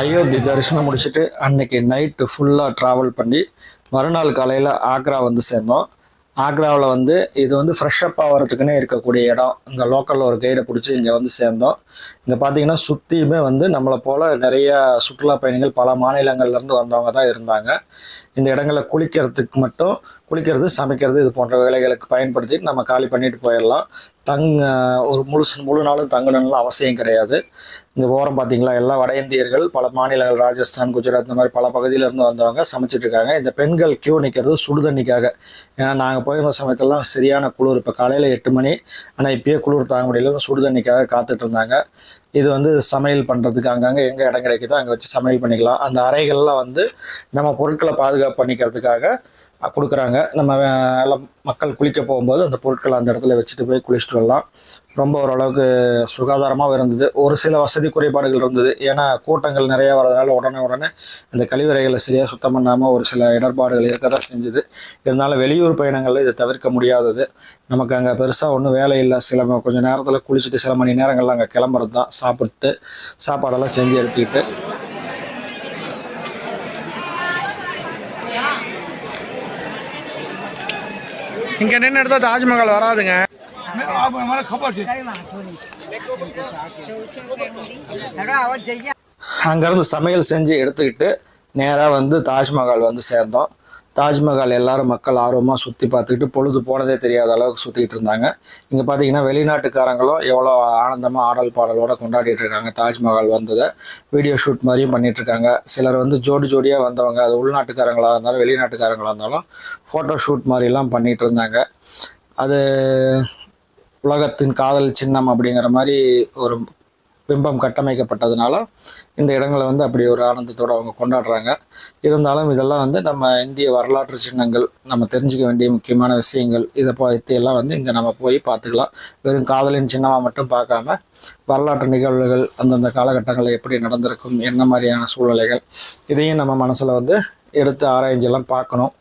அயோத்தி தரிசனம் முடிச்சுட்டு அன்னைக்கு நைட்டு ஃபுல்லாக ட்ராவல் பண்ணி மறுநாள் காலையில் ஆக்ரா வந்து சேர்ந்தோம். ஆக்ராவில் வந்து இது வந்து ஃப்ரெஷ்அப் ஆகிறதுக்குன்னே இருக்கக்கூடிய இடம். இங்கே லோக்கலில் ஒரு கைடை பிடிச்சி இங்கே வந்து சேர்ந்தோம். இங்கே பார்த்தீங்கன்னா சுற்றியுமே வந்து நம்மளை போல் நிறைய சுற்றுலா பயணிகள் பல மாநிலங்கள்லேருந்து வந்தவங்க தான் இருந்தாங்க. இந்த இடங்களை குளிக்கிறதுக்கு மட்டும் குளிக்கிறது சமைக்கிறது இது போன்ற வேலைகளுக்கு பயன்படுத்தி நம்ம காலி பண்ணிட்டு போயிடலாம். தங் ஒரு முழு முழு நாளும் தங்கணும்னு அவசியம் கிடையாது. இங்கே ஓரம் பார்த்தீங்களா எல்லா வட இந்தியர்கள் பல மாநிலங்கள் ராஜஸ்தான் குஜராத் இந்த மாதிரி பல பகுதியிலேருந்து வந்தவங்க சமைச்சிட்ருக்காங்க இந்த பெண்கள் கியூ நிற்கிறது சுடுதண்ணிக்காக ஏன்னா நாங்கள் போயிருந்த சமயத்தெல்லாம் சரியான குளிர். இப்போ காலையில் எட்டு மணி ஆனால் இப்போயே குளிர் தாங்க முடியல. சுடுதண்ணிக்காக காத்துட்டு இருந்தாங்க. இது வந்து சமையல் பண்ணுறதுக்கு அங்கங்கே எங்கே இடம் கிடைக்குதோ அங்கே வச்சு சமையல் பண்ணிக்கலாம். அந்த அறைகள்லாம் வந்து நம்ம பொருட்களை பாதுகாப்பு பண்ணிக்கிறதுக்காக கொடுக்குறாங்க. நம்ம எல்லாம் மக்கள் குளிக்க போகும்போது அந்த பொருட்களை அந்த இடத்துல வச்சுட்டு போய் குளிச்சுட்டு வரலாம். ரொம்ப ஓரளவுக்கு சுகாதாரமாகவும் இருந்தது. ஒரு சில வசதி குறைபாடுகள் இருந்தது. ஏன்னா கூட்டங்கள் நிறையா வரதுனால உடனே உடனே அந்த கழிவறைகளை சரியாக சுத்தம் பண்ணாமல் ஒரு சில இடர்பாடுகள் இருக்க தான் செஞ்சுது. இருந்தாலும் வெளியூர் பயணங்களில் இதை தவிர்க்க முடியாதது. நமக்கு அங்கே பெருசாக ஒன்றும் வேலை இல்லை. சில கொஞ்சம் நேரத்தில் குளிச்சுட்டு சில மணி நேரங்கள்ல அங்கே கிளம்புறது தான் சாப்பிட்டு சாப்பாடெல்லாம் செஞ்சு எடுத்துக்கிட்டு இங்க நின்று எடுத்தா தாஜ்மஹால் வராதுங்க. அங்கேருந்து சமையல் செஞ்சு எடுத்துக்கிட்டு நேராக வந்து தாஜ்மஹால் வந்து சேர்ந்தோம். தாஜ்மஹால் எல்லாரும் மக்கள் ஆர்வமாக சுற்றி பார்த்துக்கிட்டு பொழுது போனதே தெரியாத அளவுக்கு சுற்றிக்கிட்டு இருந்தாங்க. இங்கே பார்த்தீங்கன்னா வெளிநாட்டுக்காரங்களும் எவ்வளோ ஆனந்தமாக ஆடல் பாடலோட கொண்டாடிட்டு இருக்காங்க. தாஜ்மஹால் வந்ததை வீடியோ ஷூட் மாதிரியும் பண்ணிட்டு இருக்காங்க. சிலர் வந்து ஜோடி ஜோடியாக வந்தவங்க அது உள்நாட்டுக்காரங்களாக இருந்தாலும் வெளிநாட்டுக்காரங்களாக இருந்தாலும் ஃபோட்டோ ஷூட் மாதிரிலாம் பண்ணிட்டு இருந்தாங்க. அது உலகத்தின் காதல் சின்னம் அப்படிங்கிற மாதிரி ஒரு பிம்பம் கட்டமைக்கப்பட்டதுனால இந்த இடங்களை வந்து அப்படி ஒரு ஆனந்தத்தோடு அவங்க கொண்டாடுறாங்க. இருந்தாலும் இதெல்லாம் வந்து நம்ம இந்திய வரலாற்று சின்னங்கள் நம்ம தெரிஞ்சுக்க வேண்டிய முக்கியமான விஷயங்கள் இதை பற்றி வந்து இங்கே நம்ம போய் பார்த்துக்கலாம். வெறும் காதலின் சின்னமாக மட்டும் பார்க்காம வரலாற்று நிகழ்வுகள் அந்தந்த காலகட்டங்களில் எப்படி நடந்திருக்கும் என்ன மாதிரியான சூழ்நிலைகள் இதையும் நம்ம மனசில் வந்து எடுத்து ஆராய்ஞ்செல்லாம் பார்க்கணும்.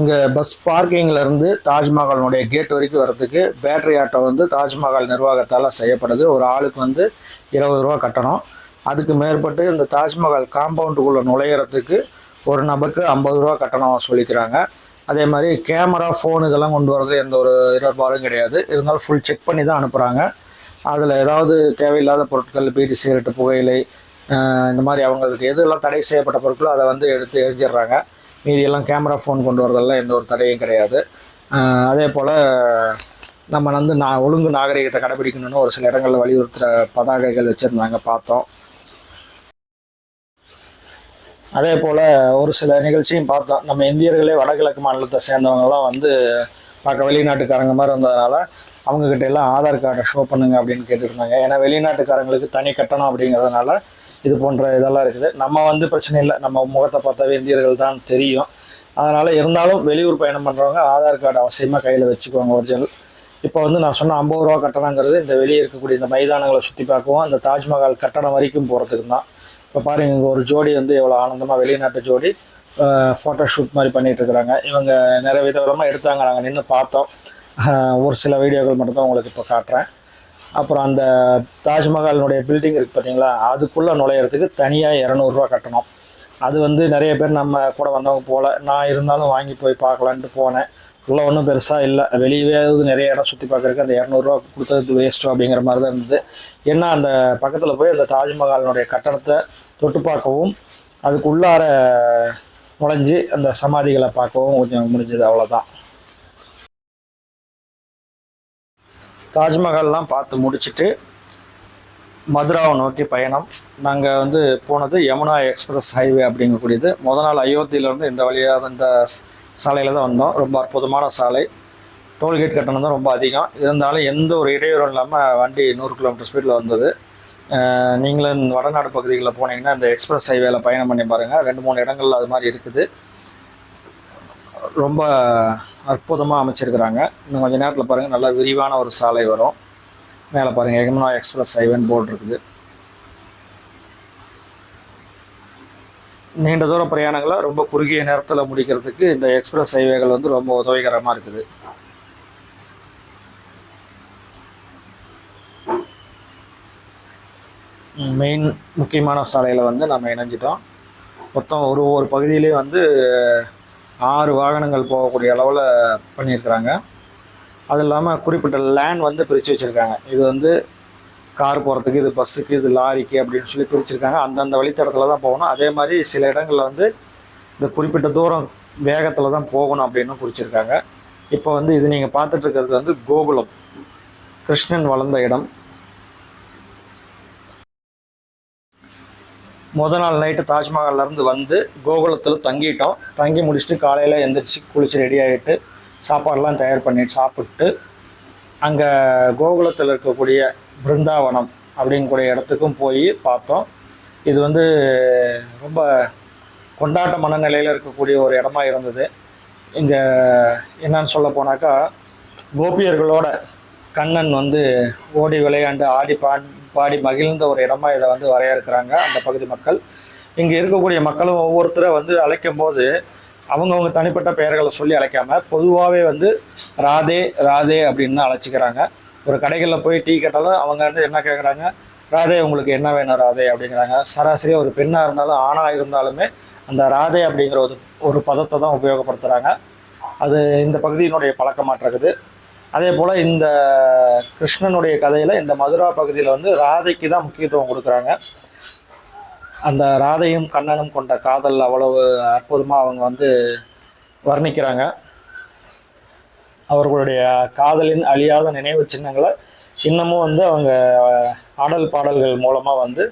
இங்கே பஸ் பார்க்கிங்லேருந்து தாஜ்மஹாலினுடைய கேட் வரைக்கும் வரதுக்கு பேட்டரி ஆட்டோ வந்து தாஜ்மஹால் நிர்வாகத்தால் செய்யப்படுது. ஒரு ஆளுக்கு வந்து இருபது ரூபா கட்டணும். அதுக்கு மேற்பட்டு இந்த தாஜ்மஹால் காம்பவுண்டுக்குள்ளே நுழையிறதுக்கு ஒரு நபருக்கு ஐம்பது ரூபா கட்டணம் சொல்லிக்கிறாங்க. அதே மாதிரி கேமரா ஃபோன் இதெல்லாம் கொண்டு வரது எந்த ஒரு இடர்பாடும் கிடையாது. இருந்தாலும் ஃபுல் செக் பண்ணி தான் அனுப்புகிறாங்க அதில் ஏதாவது தேவையில்லாத பொருட்கள் பீடி சிகரெட்டு புகையிலை இந்த மாதிரி அவங்களுக்கு எதெல்லாம் தடை செய்யப்பட்ட பொருட்களோ அதை வந்து எடுத்து எரிஞ்சிடுறாங்க. மீதியெல்லாம் கேமரா ஃபோன் கொண்டு வரதெல்லாம் எந்த ஒரு தடையும் கிடையாது. அதே போல் நம்ம வந்து நான் ஒழுங்கு நாகரிகத்தை கடைபிடிக்கணும்னு ஒரு சில இடங்களில் வலியுறுத்துகிற பதாகைகள் வச்சுருந்தாங்க பார்த்தோம். அதே போல் ஒரு சில நிகழ்ச்சியும் பார்த்தோம். நம்ம இந்தியர்களே வடகிழக்கு மாநிலத்தை சேர்ந்தவங்கலாம் வந்து பார்க்க வெளிநாட்டுக்காரங்க மாதிரி இருந்ததுனால அவங்கக்கிட்ட எல்லாம் ஆதார் கார்டை ஷோ பண்ணுங்க அப்படின்னு கேட்டுருந்தாங்க ஏன்னா வெளிநாட்டுக்காரங்களுக்கு தனி கட்டணம் அப்படிங்கிறதுனால இது போன்ற இதெல்லாம் இருக்குது. நம்ம வந்து பிரச்சனை இல்லை. நம்ம முகத்தை பார்த்தாவே இந்தியர்கள் தான் தெரியும். அதனால் இருந்தாலும் வெளியூர் பயணம் பண்ணுறவங்க ஆதார் கார்டு அவசியமாக கையில் வச்சுக்குவாங்க ஒரிஜினல். இப்போ வந்து நான் சொன்ன ஐம்பது ரூபா கட்டணங்கிறது இந்த வெளியே இருக்கக்கூடிய இந்த மைதானங்களை சுற்றி பார்க்கவும் அந்த தாஜ்மஹால் கட்டணம் வரைக்கும் போகிறதுக்கு தான். இப்போ பாருங்க இங்கே ஒரு ஜோடி வந்து எவ்வளோ ஆனந்தமாக வெளிநாட்டு ஜோடி ஃபோட்டோ ஷூட் மாதிரி பண்ணிகிட்டு இருக்கிறாங்க. இவங்க நிறைய வித விதமாக எடுத்தாங்க. நாங்கள் நின்று பார்த்தோம். ஒரு சில வீடியோக்கள் மட்டும் தான் உங்களுக்கு இப்போ காட்டுறேன். அப்புறம் அந்த தாஜ்மஹாலினுடைய பில்டிங் இருக்குது பார்த்தீங்களா அதுக்குள்ளே நுழையிறதுக்கு தனியாக இரநூறுவா கட்டணும். அது வந்து நிறைய பேர் நம்ம கூட வந்தவங்க போல நான் இருந்தாலும் வாங்கி போய் பார்க்கலான்ட்டு போனேன். உள்ளே ஒன்றும் பெருசாக இல்லை. வெளியவே நிறைய இடம் சுற்றி பார்க்குறக்கு அந்த இரநூறுவா கொடுத்தது வேஸ்ட்டு அப்படிங்கிற மாதிரி தான் இருந்தது. ஏன்னா அந்த பக்கத்தில் போய் அந்த தாஜ்மஹாலினுடைய கட்டணத்தை தொட்டு பார்க்கவும் அதுக்கு உள்ளார நுழைஞ்சு அந்த சமாதிகளை பார்க்கவும் கொஞ்சம் முடிஞ்சது அவ்வளோதான் தாஜ்மஹால்லாம் பார்த்து முடிச்சுட்டு மதுராவை நோக்கி பயணம். நாங்கள் வந்து போனது யமுனா எக்ஸ்பிரஸ் ஹைவே அப்படிங்கக்கூடியது. முத நாள் அயோத்தியிலேருந்து இந்த வழியாக இந்த சாலையில் தான் வந்தோம். ரொம்ப அற்புதமான சாலை. டோல்கேட் கட்டணம் தான் ரொம்ப அதிகம். இருந்தாலும் எந்த ஒரு இடையூறும் இல்லாமல் வண்டி நூறு கிலோமீட்டர் ஸ்பீடில் வந்தது. நீங்களும் வடநாடு பகுதிகளில் போனீங்கன்னா இந்த எக்ஸ்பிரஸ் ஹைவேல பயணம் பண்ணி பாருங்கள் ரெண்டு மூணு இடங்கள்ல அது மாதிரி இருக்குது. ரொம்ப அற்புதமாக அமைச்சிருக்கிறாங்க. இன்னும் கொஞ்சம் நேரத்தில் பாருங்கள் நல்லா விரிவான ஒரு சாலை வரும். மேலே பாருங்கள் யமுனா எக்ஸ்பிரஸ் ஹைவேன்னு போர்டு இருக்குது. நீண்ட தூர பிரயாணங்களை ரொம்ப குறுகிய நேரத்தில் முடிக்கிறதுக்கு இந்த எக்ஸ்பிரஸ் ஹைவேகள் வந்து ரொம்ப உதவிகரமாக இருக்குது. மெயின் முக்கியமான சாலையில் வந்து நம்ம இணைஞ்சிட்டோம். மொத்தம் ஒரு ஒரு பகுதியிலே வந்து ஆறு வாகனங்கள் போகக்கூடிய அளவில் பண்ணியிருக்கிறாங்க. அது இல்லாமல் குறிப்பிட்ட லேண்ட் வந்து பிரித்து வச்சுருக்காங்க. இது வந்து கார் போகிறதுக்கு இது பஸ்ஸுக்கு இது லாரிக்கு அப்படின்னு சொல்லி பிரிச்சிருக்காங்க. அந்தந்த வழித்தடத்தில் தான் போகணும். அதே மாதிரி சில இடங்களில் வந்து இந்த குறிப்பிட்ட தூரம் வேகத்தில் தான் போகணும் அப்படின்னு குறிச்சிருக்காங்க. இப்போ வந்து இது நீங்கள் பார்த்துட்ருக்கிறது வந்து கோகுலம் கிருஷ்ணன் வளர்ந்த இடம். முத நாள் நைட்டு தாஜ்மஹால்லேருந்து வந்து கோகுலத்தில் தங்கிட்டோம். தங்கி முடிச்சுட்டு காலையில் எந்திரிச்சு குளிச்சு ரெடி ஆகிட்டு சாப்பாடெல்லாம் தயார் பண்ணி சாப்பிட்டு அங்கே கோகுலத்தில் இருக்கக்கூடிய பிருந்தாவனம் அப்படிங்கக்கூடிய இடத்துக்கும் போய் பார்த்தோம். இது வந்து ரொம்ப கொண்டாட்ட மனநிலையில் இருக்கக்கூடிய ஒரு இடமா இருந்தது. இங்கே என்னன்னு சொல்ல போனாக்கா கோபியர்களோட கண்ணன் வந்து ஓடி விளையாண்டு ஆடி பாடி பாடி மகிழ்ந்த ஒரு இடமா இதை வந்து வரையறுக்கிறாங்க அந்த பகுதி மக்கள். இங்கே இருக்கக்கூடிய மக்களும் ஒவ்வொருத்தரை வந்து அழைக்கும் போது அவங்கவுங்க தனிப்பட்ட பெயர்களை சொல்லி அழைக்காம பொதுவாகவே வந்து ராதே ராதே அப்படின்னு அழைச்சிக்கிறாங்க. ஒரு கடைகளில் போய் டீ கேட்டாலும் அவங்க வந்து என்ன கேட்குறாங்க ராதே உங்களுக்கு என்ன வேணும் ராதே அப்படிங்கிறாங்க. சராசரியாக ஒரு பெண்ணாக இருந்தாலும் ஆணாக இருந்தாலுமே அந்த ராதே அப்படிங்கிற ஒரு ஒரு பதத்தை தான் உபயோகப்படுத்துகிறாங்க அது இந்த பகுதியினுடைய பழக்கமாட்டு இருக்குது. அதே போல் இந்த கிருஷ்ணனுடைய கதையில் இந்த மதுரா பகுதியில் வந்து ராதைக்கு தான் முக்கியத்துவம் கொடுக்குறாங்க. அந்த ராதையும் கண்ணனும் கொண்ட காதல் அவ்வளவு அற்புதமாக அவங்க வந்து வர்ணிக்கிறாங்க. அவர்களுடைய காதலின் அழியாத நினைவு சின்னங்களை இன்னமும் வந்து அவங்க ஆடல் பாடல்கள் மூலமாக வந்து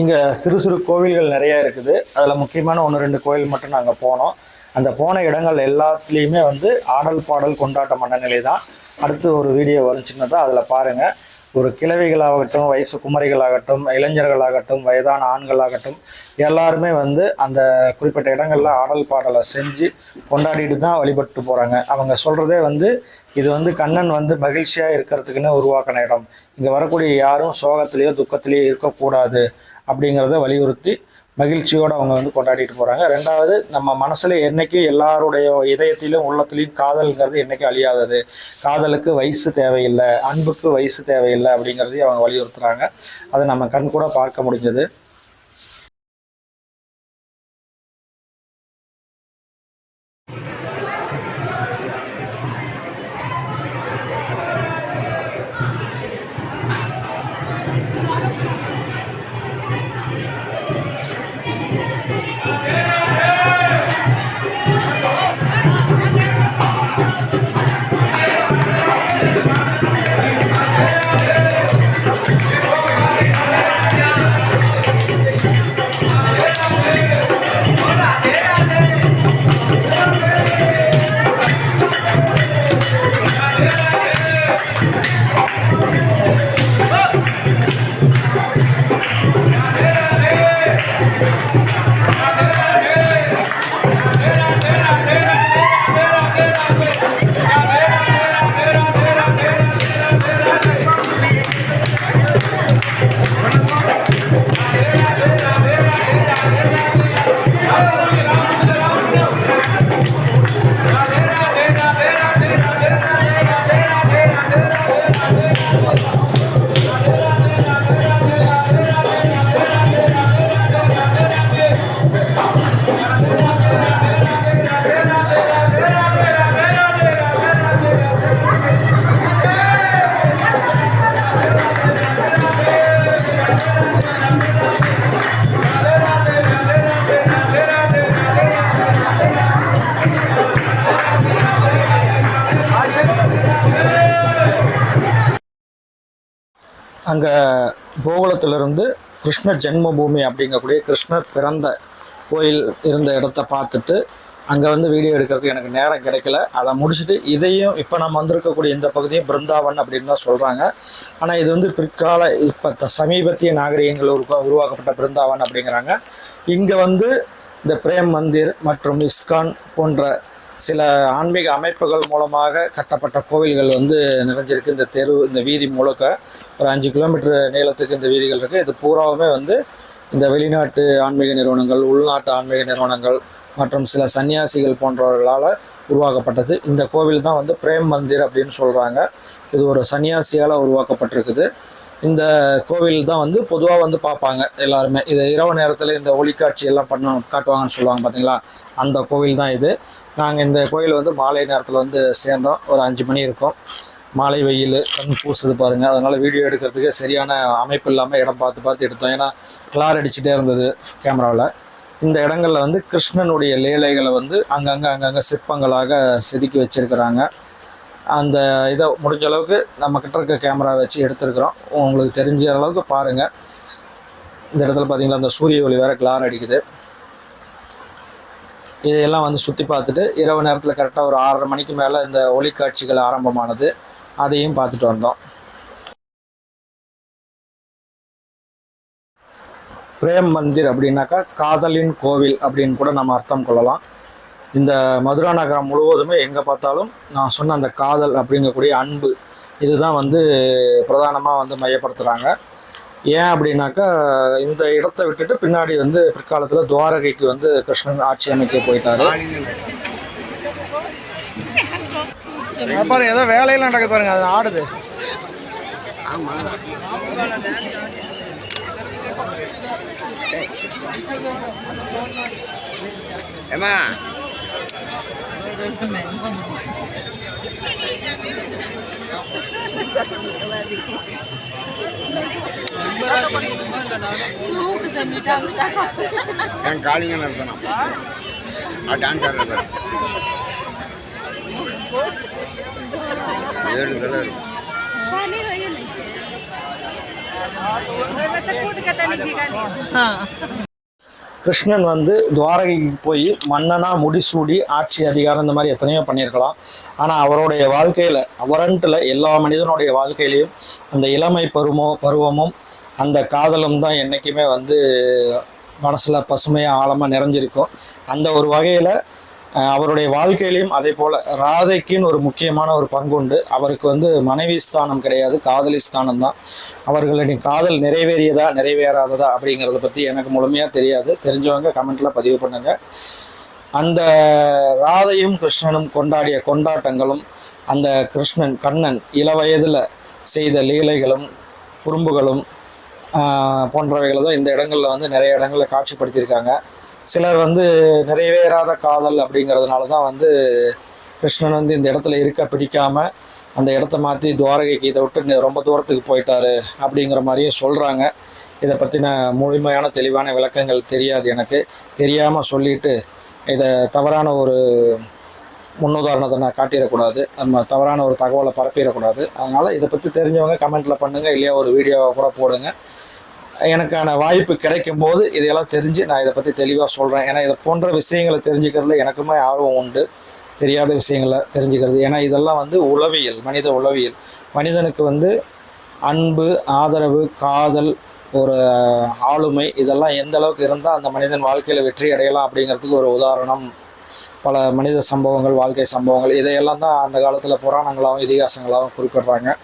இங்கே சிறு சிறு கோவில்கள் நிறைய இருக்குது. அதில் முக்கியமான ஒன்று ரெண்டு கோவில் மட்டும் நாங்கள் போனோம். அந்த போன இடங்கள் எல்லாத்துலேயுமே வந்து ஆடல் பாடல் கொண்டாட்ட மனநிலை தான் அடுத்து ஒரு வீடியோ வரும் தான் அதில் பாருங்கள் ஒரு கிழவிகளாகட்டும் வயசு குமரிகளாகட்டும் இளைஞர்களாகட்டும் வயதான ஆண்களாகட்டும் எல்லாருமே வந்து அந்த குறிப்பிட்ட இடங்களில் ஆடல் பாடலை செஞ்சு கொண்டாடிட்டு தான் வழிபட்டு போகிறாங்க அவங்க சொல்கிறதே வந்து இது வந்து கண்ணன் வந்து மகிழ்ச்சியாக இருக்கிறதுக்குன்னு உருவாக்கின இடம். இங்கே வரக்கூடிய யாரும் சோகத்திலேயோ துக்கத்திலேயோ இருக்கக்கூடாது அப்படிங்கிறத வலியுறுத்தி மகிழ்ச்சியோடு அவங்க வந்து கொண்டாடிட்டு போகிறாங்க ரெண்டாவது நம்ம மனசில் என்றைக்கும் எல்லாருடைய இதயத்திலும் உள்ளத்திலையும் காதல்ங்கிறது என்றைக்கும் அழியாதது? காதலுக்கு வயசு தேவையில்லை அன்புக்கு வயசு தேவையில்லை அப்படிங்கிறதையும் அவங்க வலியுறுத்துகிறாங்க அதை நம்ம கண் கூட பார்க்க முடிஞ்சது. அங்கே கோகுலத்திலிருந்து கிருஷ்ண ஜென்மபூமி அப்படிங்கக்கூடிய கிருஷ்ணர் பிறந்த கோயில் இருந்த இடத்த பார்த்துட்டு அங்கே வந்து வீடியோ எடுக்கிறதுக்கு எனக்கு நேரம் கிடைக்கல. அதை முடிச்சுட்டு இதையும் இப்போ நம்ம வந்திருக்கக்கூடிய இந்த பகுதியும் பிருந்தாவன் அப்படின்னு தான் சொல்கிறாங்க ஆனால் இது வந்து பிற்கால இப்போ த- சமீபத்திய நாகரிகங்கள் உருவா உருவாக்கப்பட்ட பிருந்தாவன் அப்படிங்கிறாங்க. இங்கே வந்து இந்த பிரேம் மந்திர் மற்றும் இஸ்கான் போன்ற சில ஆன்மீக அமைப்புகள் மூலமாக கட்டப்பட்ட கோவில்கள் வந்து நிறைஞ்சிருக்கு. இந்த தெரு இந்த வீதி முழுக்க ஒரு அஞ்சு கிலோமீட்டர் நீளத்துக்கு இந்த வீதிகள் இருக்குது இது பூராவுமே வந்து இந்த வெளிநாட்டு ஆன்மீக நிறுவனங்கள் உள்நாட்டு ஆன்மீக நிறுவனங்கள் மற்றும் சில சன்னியாசிகள் போன்றவர்களால் உருவாக்கப்பட்டது. இந்த கோவில் தான் வந்து பிரேம் மந்திர் அப்படின்னு சொல்கிறாங்க இது ஒரு சன்னியாசியால் உருவாக்கப்பட்டிருக்குது. இந்த கோவில் தான் வந்து பொதுவாக வந்து பார்ப்பாங்க எல்லாருமே. இது இரவு நேரத்தில் இந்த ஒளிக்காட்சி எல்லாம் பண்ண காட்டுவாங்கன்னு சொல்லுவாங்க பார்த்தீங்களா அந்த கோவில் தான் இது. நாங்கள் இந்த கோயில் வந்து மாலை நேரத்தில் வந்து சேர்ந்தோம். ஒரு அஞ்சு மணி இருக்கும். மாலை வெயில் கண் பூசுது பாருங்கள் அதனால் வீடியோ எடுக்கிறதுக்கு சரியான அமைப்பு இல்லாமல் இடம் பார்த்து பார்த்து எடுத்தோம். ஏன்னா கிளார் அடிச்சுட்டே இருந்தது கேமராவில் இந்த இடங்களில் வந்து கிருஷ்ணனுடைய லீலைகளை வந்து அங்கங்கே அங்கங்கே சிற்பங்களாக செதுக்கி வச்சிருக்கிறாங்க. அந்த இதை முடிஞ்ச அளவுக்கு நம்மக்கிட்ட இருக்க கேமரா வச்சு எடுத்திருக்கிறோம். உங்களுக்கு தெரிஞ்ச அளவுக்கு பாருங்கள் இந்த இடத்துல பார்த்தீங்களா அந்த சூரிய ஒளி வேறு கிளார் அடிக்குது. இதையெல்லாம் வந்து சுற்றி பார்த்துட்டு இரவு நேரத்தில் கரெக்டாக ஒரு ஆறரை மணிக்கு மேலே இந்த ஒளிக்காட்சிகள் ஆரம்பமானது அதையும் பார்த்துட்டு வந்தோம். பிரேம் மந்திர் அப்படின்னாக்கா காதலின் கோவில் அப்படின்னு கூட நம்ம அர்த்தம் கொள்ளலாம். இந்த மதுரா நகரம் முழுவதுமே எங்கே பார்த்தாலும் நான் சொன்ன அந்த காதல் அப்படிங்கக்கூடிய அன்பு இதுதான் வந்து பிரதானமாக வந்து மையப்படுத்துகிறாங்க ஏன் அப்படின்னாக்கா இந்த இடத்த விட்டுட்டு பின்னாடி வந்து பிற்காலத்தில் துவாரகைக்கு வந்து கிருஷ்ணன் ஆட்சி அமைக்க போயிட்டாரு. ஏதோ வேலையெல்லாம் நடக்குது பாருங்க அது ஆடுது. ஏமா என் காளிங்க நடத்தணும். ஆ டான்ஸ் ஆடுறது ஏழு தடவை இருக்கும் கிருஷ்ணன் வந்து துவாரகைக்கு போய் மன்னனாக முடிசூடி ஆட்சி அதிகாரம் இந்த மாதிரி எத்தனையோ பண்ணியிருக்கலாம். ஆனால் அவருடைய வாழ்க்கையில் அவரன்ட்டில் எல்லா மனிதனுடைய வாழ்க்கையிலையும் அந்த இளமை பருவமோ பருவமும் அந்த காதலும் தான் என்றைக்குமே வந்து மனசில் பசுமையாக ஆழமாக நிறைஞ்சிருக்கும். அந்த ஒரு வகையில் அவருடைய வாழ்க்கையிலையும் அதே போல் ராதைக்குன்னு ஒரு முக்கியமான ஒரு பங்கு உண்டு. அவருக்கு வந்து மனைவி ஸ்தானம் கிடையாது காதலி ஸ்தானம் தான். அவர்களின் காதல் நிறைவேறியதா நிறைவேறாததா அப்படிங்கிறத பற்றி எனக்கு முழுமையாக தெரியாது. தெரிஞ்சவங்க கமெண்ட்டில் பதிவு பண்ணுங்கள் அந்த ராதையும் கிருஷ்ணனும் கொண்டாடிய கொண்டாட்டங்களும் அந்த கிருஷ்ணன் கண்ணன் இளவயதில் செய்த லீலைகளும் குறும்புகளும் போன்றவைகளை தான் இந்த இடங்களில் வந்து நிறைய இடங்களில் காட்சிப்படுத்தியிருக்காங்க. சிலர் வந்து நிறைவேறாத காதல் அப்படிங்கிறதுனால தான் வந்து கிருஷ்ணன் வந்து இந்த இடத்துல இருக்க பிடிக்காமல் அந்த இடத்த மாற்றி துவாரகைக்கு இதை விட்டு ரொம்ப தூரத்துக்கு போயிட்டாரு அப்படிங்கிற மாதிரியே சொல்கிறாங்க இதை பற்றின முழுமையான தெளிவான விளக்கங்கள் தெரியாது எனக்கு. தெரியாமல் சொல்லிட்டு இதை தவறான ஒரு முன்னுதாரணத்தை நான் காட்டிடக்கூடாது. நம்ம தவறான ஒரு தகவலை பரப்பிடக்கூடாது. அதனால் இதை பற்றி தெரிஞ்சவங்க கமெண்ட்டில் பண்ணுங்கள் இல்லையா ஒரு வீடியோவை கூட போடுங்க. எனக்கான வாய்ப்பு கிடைக்கும் போது இதையெல்லாம் தெரிஞ்சு நான் இதை பற்றி தெளிவாக சொல்கிறேன் ஏன்னா இதை போன்ற விஷயங்களை தெரிஞ்சுக்கிறதுல எனக்குமே ஆர்வம் உண்டு. தெரியாத விஷயங்களை தெரிஞ்சுக்கிறது. ஏன்னா இதெல்லாம் வந்து உளவியல் மனித உளவியல். மனிதனுக்கு வந்து அன்பு ஆதரவு காதல் ஒரு ஆளுமை இதெல்லாம் எந்த அளவுக்கு இருந்தால் அந்த மனிதன் வாழ்க்கையில் வெற்றி அடையலாம் அப்படிங்கிறதுக்கு ஒரு உதாரணம். பல மனித சம்பவங்கள் வாழ்க்கை சம்பவங்கள் இதையெல்லாம் தான் அந்த காலத்தில் புராணங்களாகவும் இதிகாசங்களாகவும் குறிப்பிடுறாங்க.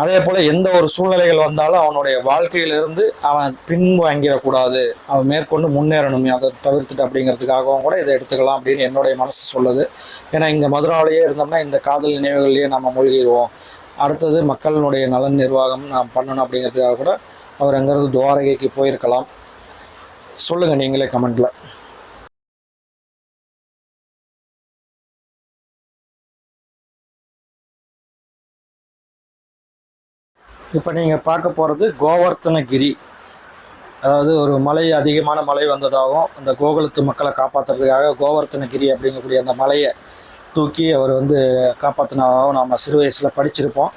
அதே போல் எந்த ஒரு சூழ்நிலைகள் வந்தாலும் அவனுடைய வாழ்க்கையிலிருந்து அவன் பின்வாங்கிடக்கூடாது அவன் மேற்கொண்டு முன்னேறணும். அதை தவிர்த்துட்டு அப்படிங்கிறதுக்காகவும் கூட இதை எடுத்துக்கலாம் அப்படின்னு என்னுடைய மனசு சொல்லுது. ஏன்னா இங்கே மதுராவிலேயே இருந்தோம்னா இந்த காதல் நினைவுகள்லேயே நம்ம மூழ்கிடுவோம். அடுத்தது மக்களினுடைய நலன் நிர்வாகம் நாம் பண்ணணும் அப்படிங்கிறதுக்காக கூட அவர் அங்கேருந்து துவாரகைக்கு போயிருக்கலாம். சொல்லுங்கள் நீங்களே கமெண்ட்டில் இப்போ நீங்கள் பார்க்க போகிறது கோவர்த்தனகிரி. அதாவது ஒரு மலை அதிகமான மழை வந்ததாகவும் அந்த கோகுலத்து மக்களை காப்பாற்றுறதுக்காக கோவர்த்தனகிரி அப்படிங்கக்கூடிய அந்த மலையை தூக்கி அவர் வந்து காப்பாற்றினதாகவும் நம்ம சிறு வயசில் படிச்சிருப்போம்.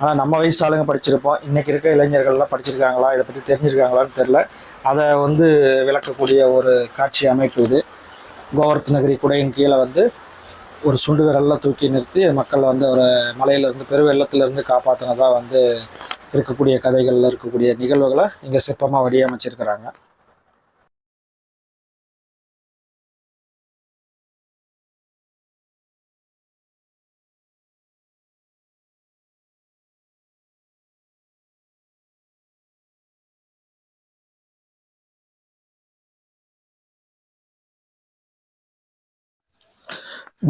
ஆனால் நம்ம வயசு ஆளுங்க படிச்சிருப்போம். இன்றைக்கி இருக்க இளைஞர்கள்லாம் படிச்சிருக்காங்களா? இதை பற்றி தெரிஞ்சிருக்காங்களான்னு தெரில அதை வந்து விளக்கக்கூடிய ஒரு காட்சி அமைப்பு இது. கோவர்த்தனகிரி குடையின் கீழே வந்து ஒரு சுண்டு விரலில் தூக்கி நிறுத்தி மக்களை வந்து ஒரு மலையிலேருந்து பெருவெள்ளத்துலேருந்து காப்பாற்றினதாக வந்து இருக்கக்கூடிய கதைகளில் இருக்கக்கூடிய நிகழ்வுகளை இங்கே சிற்பமாக வடிவமைச்சிருக்கிறாங்க.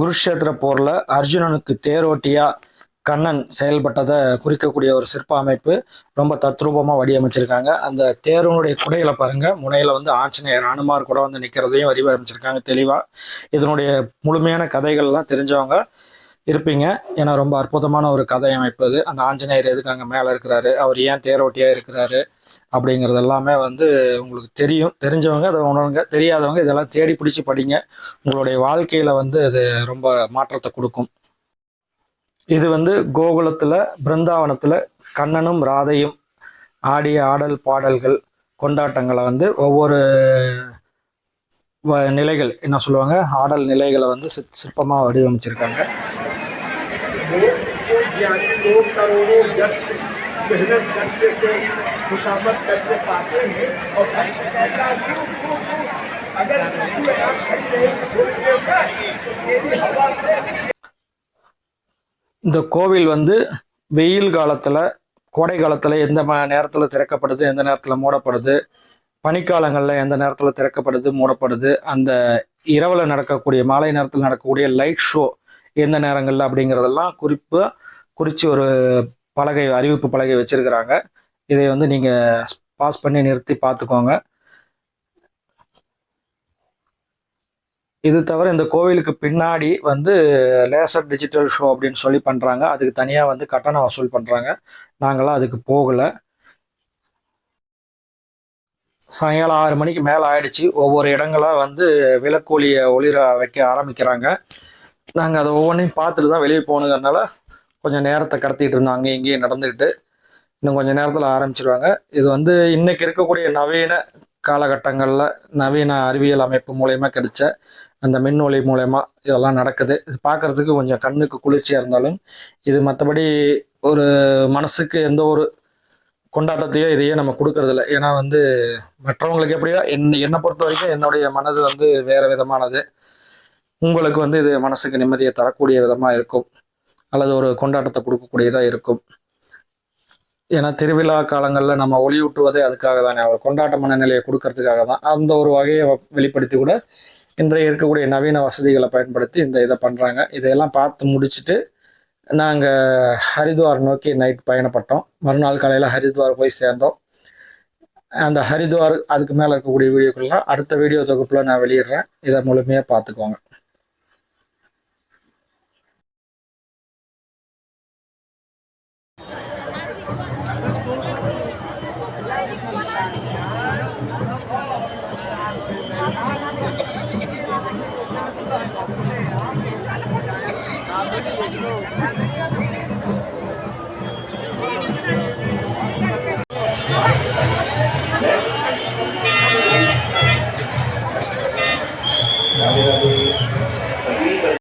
குருஷேத்திர போரில் அர்ஜுனனுக்கு தேரோட்டியாக கண்ணன் செயல்பட்டதை குறிக்கக்கூடிய ஒரு சிற்ப அமைப்பு ரொம்ப தத்ரூபமாக வடிவமைச்சிருக்காங்க. அந்த தேருனுடைய குடையில பாருங்க முனையில வந்து ஆஞ்சநேயர் அனுமார் கூட வந்து நிற்கிறதையும் வடிவமைச்சிருக்காங்க தெளிவாக இதனுடைய முழுமையான கதைகள்லாம் தெரிஞ்சவங்க இருப்பீங்க. ஏன்னா ரொம்ப அற்புதமான ஒரு கதை அமைப்பு அது. அந்த ஆஞ்சநேயர் எதுக்கு அங்கே மேலே இருக்கிறாரு? அவர் ஏன் தேரோட்டியாக இருக்கிறாரு? அப்படிங்கிறது எல்லாமே வந்து உங்களுக்கு தெரியும். தெரிஞ்சவங்க அதை உணருங்க. தெரியாதவங்க இதெல்லாம் தேடி பிடிச்சி படிங்க. உங்களுடைய வாழ்க்கையில் வந்து அது ரொம்ப மாற்றத்தை கொடுக்கும். இது வந்து கோகுலத்தில் பிருந்தாவனத்தில் கண்ணனும் ராதையும் ஆடிய ஆடல் பாடல்கள் கொண்டாட்டங்களை வந்து ஒவ்வொரு வ- நிலைகள் என்ன சொல்லுவாங்க ஆடல் நிலைகளை வந்து சிற் சிற்பமாக வடிவமைச்சிருக்காங்க को ज्ञानी लोग करोड़ों व्यक्त मेहनत करके से खुशामद करके पाते हैं और हर कहता है, "क्यों, क्यों, क्यों?" अगर இந்த கோவில் வந்து வெயில் காலத்தில் கோடை காலத்தில் எந்த ம நேரத்தில் திறக்கப்படுது எந்த நேரத்தில் மூடப்படுது பனிக்காலங்களில் எந்த நேரத்தில் திறக்கப்படுது மூடப்படுது அந்த இரவில் நடக்கக்கூடிய மாலை நேரத்தில் நடக்கக்கூடிய லைட் ஷோ எந்த நேரங்களில் அப்படிங்கிறதெல்லாம் குறிப்பாக குறித்து ஒரு பலகை அறிவிப்பு பலகை வச்சுருக்கிறாங்க. இதை வந்து நீங்கள் பாஸ் பண்ணி நிறுத்தி பார்த்துக்கோங்க. இது தவிர இந்த கோவிலுக்கு பின்னாடி வந்து லேசர் டிஜிட்டல் ஷோ அப்படின்னு சொல்லி பண்ணுறாங்க அதுக்கு தனியாக வந்து கட்டணம் வசூல் பண்ணுறாங்க நாங்களாம் அதுக்கு போகலை. சாயங்காலம் ஆறு மணிக்கு மேலே ஆயிடுச்சு. ஒவ்வொரு இடங்களாக வந்து விளக்கோலியை ஒளிர வைக்க ஆரம்பிக்கிறாங்க. நாங்கள் அதை ஒவ்வொன்றையும் பார்த்துட்டு தான் வெளியே போகணுங்கிறனால கொஞ்சம் நேரத்தை கடத்திட்டு இருந்தோம் அங்கேயும் இங்கேயும் நடந்துக்கிட்டு இன்னும் கொஞ்சம் நேரத்தில் ஆரம்பிச்சிருவாங்க. இது வந்து இன்றைக்கி இருக்கக்கூடிய நவீன காலகட்டங்களில் நவீன அறிவியல் அமைப்பு மூலயமா கிடைச்ச அந்த மின் ஒளி மூலயமா இதெல்லாம் நடக்குது. இது பார்க்கறதுக்கு கொஞ்சம் கண்ணுக்கு குளிர்ச்சியாக இருந்தாலும் இது மற்றபடி ஒரு மனசுக்கு எந்த ஒரு கொண்டாட்டத்தையோ இதையோ நம்ம கொடுக்கறதில்ல. ஏன்னா வந்து மற்றவங்களுக்கு எப்படியோ என் என்னை பொறுத்த வரைக்கும் என்னுடைய மனது வந்து வேறு விதமானது. உங்களுக்கு வந்து இது மனசுக்கு நிம்மதியை தரக்கூடிய விதமாக இருக்கும். அல்லது ஒரு கொண்டாட்டத்தை கொடுக்கக்கூடியதாக இருக்கும். ஏன்னா திருவிழா காலங்களில் நம்ம ஒளியூட்டுவதே அதுக்காக தானே அவர் கொண்டாட்ட மனநிலையை கொடுக்கறதுக்காக தான் அந்த ஒரு வகையை வெளிப்படுத்தி கூட இன்றைய இருக்கக்கூடிய நவீன வசதிகளை பயன்படுத்தி இந்த இதை பண்ணுறாங்க இதையெல்லாம் பார்த்து முடிச்சுட்டு நாங்கள் ஹரித்வார் நோக்கி நைட் பயணப்பட்டோம். மறுநாள் காலையில் ஹரித்வார் போய் சேர்ந்தோம். அந்த ஹரித்வார் அதுக்கு மேலே இருக்கக்கூடிய வீடியோக்கள்லாம் அடுத்த வீடியோ தொகுப்பில் நான் வெளியிடுறேன். இதை முழுமையாக பார்த்துக்கோங்க.